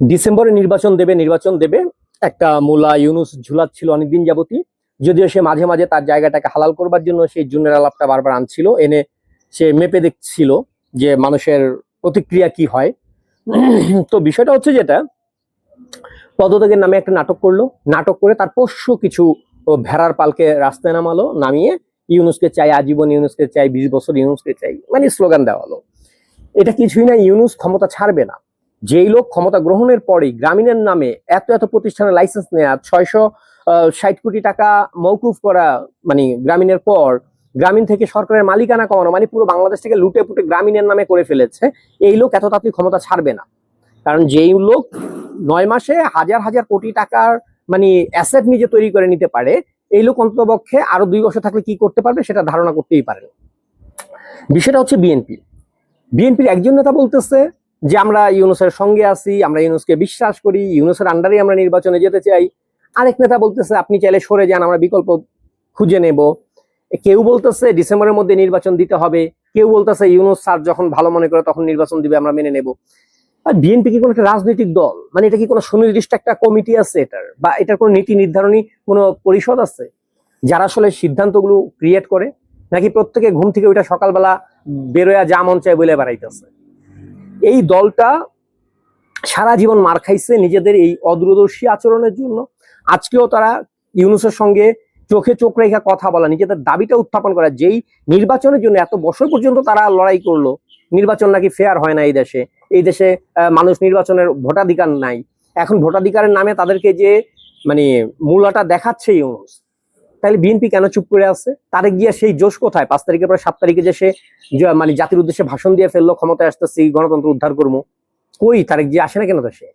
ডিসেম্বরে নির্বাচন দেবে নির্বাচন দেবে। একটা মোলা ইউনুস ঝুলাচ্ছিল অনেকদিন যাবতী যদিও সে মাঝে মাঝে তার জায়গাটাকে হালাল করবার জন্য সেই জুনের আলাপটা বারবার আনছিল। এনে সে মেপে দেখছিল যে মানুষের প্রতিক্রিয়া কি হয়। তো বিষয়টা হচ্ছে যেটা, পদত্যাগের নামে একটা নাটক করল। নাটক করে তার পোষ্য কিছু ভেড়ার পালকে রাস্তায় নামালো, নামিয়ে ইউনুসকে চাই আজীবন, ইউনুসকে চাই বিশ বছর, ইউনুসকে চাই মানে স্লোগান দেওয়া হলো। এটা কিছুই না, ইউনুস ক্ষমতা ছাড়বে না। যেই লোক ক্ষমতা গ্রহণের পরেই গ্রামীণের নামে এত এত প্রতিষ্ঠানের লাইসেন্স নেওয়া ছয়শো ষাট কোটি টাকা মৌকুফ করা মানে গ্রামীণের পর গ্রামীণ থেকে সরকারের মালিকানা কমানো মানে পুরো বাংলাদেশ থেকে লুটে পুটে গ্রামীণের নামে করে ফেলেছে, এই লোক এত তাড়াতাড়ি ক্ষমতা ছাড়বে না। কারণ যেই লোক নয় মাসে হাজার হাজার কোটি টাকার মানে অ্যাসেট নিজে তৈরি করে নিতে পারে, এই লোক অন্ততপক্ষে আরও দুই বছর থাকলে কি করতে পারবে সেটা ধারণা করতেই পারে বিষয়টা হচ্ছে বিএনপি। বিএনপির একজন নেতা বলতেছে যে আমরা ইউনুসের সঙ্গে আছি, আমরা ইউনুসকে বিশ্বাস করি, ইউনুসের আন্ডারে আমরা নির্বাচনে যেতে চাই। আরেক নেতা বলতেছে, আপনি চাইলে সরে যান, আমরা বিকল্প খুঁজে নেব। কেউ বলতেছে, ডিসেম্বরের মধ্যে নির্বাচন দিতে হবে। কেউ বলতেছে, ইউনুস স্যার যখন ভালো মনে করে তখন নির্বাচন দিবে, আমরা মেনে নেব। আর বিএনপি কি কোনো একটা রাজনৈতিক দল? মানে এটা কি কোনো সুনির্দিষ্ট একটা কমিটি আছে এটার? বা এটার কোনো নীতি নির্ধারণী কোনো পরিষদ আছে? যারা আসলে সিদ্ধান্তগুলো ক্রিয়েট করে, নাকি প্রত্যেকে ঘুম থেকে ওইটা সকালবেলা বেরোয়া যা মন চায় বলে বেড়াইতেছে? এই দলটা সারা জীবন মার খাইছে নিজেদের এই অদূরদর্শী আচরণের জন্য। আজকেও তারা ইউনুসের সঙ্গে চোখে চোখ রেখা কথা বলা, নিজেদের দাবিটা উত্থাপন করা, যেই নির্বাচনের জন্য এত বছর পর্যন্ত তারা লড়াই করল, নির্বাচন নাকি ফেয়ার হয় না এই দেশে। এই দেশে মানুষ নির্বাচনের ভোটাধিকার নাই। এখন ভোটাধিকারের নামে তাদেরকে যে মানে মূলাটা দেখাচ্ছে ইউনুস তাহলে বিএনপি কেন চুপ করে আছে? তারে গিয়ে সেই জোশ কোথায়? পাঁচ তারিখের পরে সাত তারিখে যে সে মানে জাতির উদ্দেশ্যে ভাষণ দিয়ে ফেলল, ক্ষমতায় আসতেছি, গণতন্ত্র উদ্ধার করব। কই? তারেক যে আসে না কেন তো সে?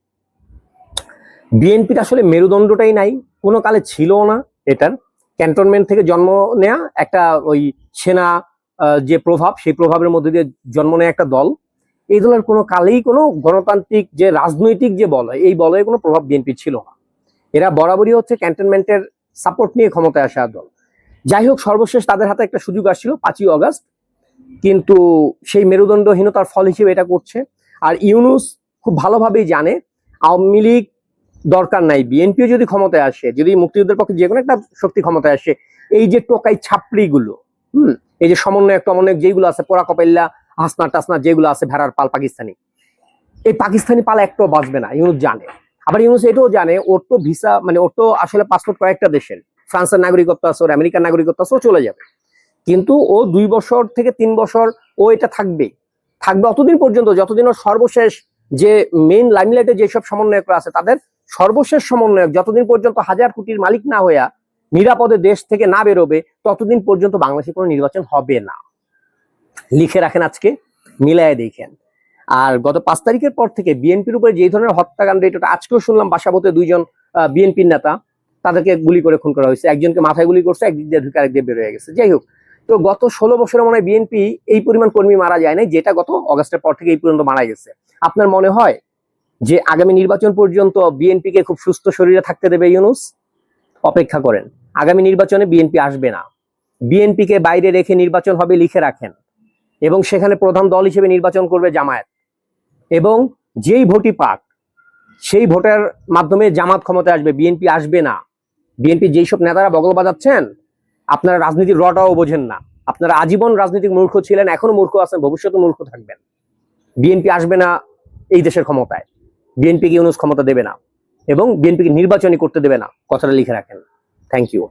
বিএনপির আসলে মেরুদণ্ডটাই নাই, কোনো কালে ছিল না এটার। ক্যান্টনমেন্ট থেকে জন্ম নেয়া একটা ওই সেনা যে প্রভাব, সেই প্রভাবের মধ্যে দিয়ে জন্ম নেয়া একটা দল। এই দলের কোনো কালেই কোনো গণতান্ত্রিক যে রাজনৈতিক যে বলয়, এই বলয়ে কোনো প্রভাব বিএনপি ছিল না। এরা বরাবরই হচ্ছে ক্যান্টনমেন্টের সাপোর্ট নিয়ে ক্ষমতায় আসা দল যাই হোক সর্বশেষ তাদের হাতে একটা সুযোগ আসছিল পাঁচই অগস্ট, কিন্তু সেই মেরুদণ্ডহীনতার ফল হিসেবে এটা করছে। আর ইউনুস খুব ভালোভাবেই জানে, আওয়ামী লীগ দরকার নাই, বিএনপিও যদি ক্ষমতায় আসে, যদি মুক্তিযুদ্ধের পক্ষে যে কোনো একটা শক্তি ক্ষমতায় আসে, এই যে টোকাই ছাপড়িগুলো, হুম, এই যে সমন্বয়ক টমন্বয়ক যেগুলো আছে, পোড়া কপাইল্লা হাসনা টাসনা যেগুলো আছে ভেড়ার পাল পাকিস্তানি, এই পাকিস্তানি পাল একটাও বাঁচবে না, ইউনুস জানে। আবার ইউনুস এটাও জানে, ওর তো ভিসা মানে ওর তো আসলে পাসপোর্ট কয়েকটা দেশের। ফ্রান্সের নাগরিকত্ব আছে, ওর আমেরিকার নাগরিকত্ব আছে, ও চলে যাবে। কিন্তু ও দুই বছর থেকে তিন বছর ও এটা থাকবে। থাকবে অতদিন পর্যন্ত, যতদিন ওর সর্বশেষ যে মেইন লাইমলাইটে যেসব সমন্বয়করা আছে, তাদের সর্বশেষ সমন্বয়ক, যতদিন পর্যন্ত হাজার কোটির মালিক না হইয়া নিরাপদে দেশ থেকে না বেরোবে, ততদিন পর্যন্ত বাংলাদেশে কোনো নির্বাচন হবে না। লিখে রাখেন আজকে, মিলায় দেখেন। আর গত পাঁচ তারিখের পর থেকে বিএনপির উপরে যে ধরনের হত্যাকাণ্ড, এটা আজকেও শুনলাম বাসাবতে দুইজন বিএনপির নেতা, তাদেরকে গুলি করে খুন করা হয়েছে। একজনকে মাথায় গুলি করছে, একদিক দিয়ে ঢুকে আরেক দিয়ে বের হয়ে গেছে। যাই হোক, তো গত ষোলো বছরে মনে হয় বিএনপি এই পরিমাণ কর্মী মারা যায় নাই, যেটা গত অগস্টের পর থেকে এই পর্যন্ত মারা গেছে। আপনার মনে হয় যে আগামী নির্বাচন পর্যন্ত বিএনপি কে খুব সুস্থ শরীরে থাকতে দেবে ইউনুস? অপেক্ষা করেন, আগামী নির্বাচনে বিএনপি আসবে না। বিএনপি কে বাইরে রেখে নির্বাচন হবে লিখে রাখেন, এবং সেখানে প্রধান দল হিসেবে নির্বাচন করবে জামায়াত। এবং যেই ভোটই পাক, সেই ভোটের মাধ্যমে জামাত ক্ষমতায় আসবে, বিএনপি আসবে না। বিএনপি যেই সব নেতারা বগল বাজাচ্ছেন, আপনারা রাজনীতির রটাও বোঝেন না। আপনারা আজীবন রাজনৈতিক মূর্খ ছিলেন, এখনও মূর্খ আছেন ভবিষ্যতে মূর্খ থাকবেন। বিএনপি আসবে না এই দেশের ক্ষমতায়। বিএনপিকে ইউনুস ক্ষমতা দেবে না এবং বিএনপিকে নির্বাচনী করতে দেবে না, কথাটা লিখে রাখেন। Thank you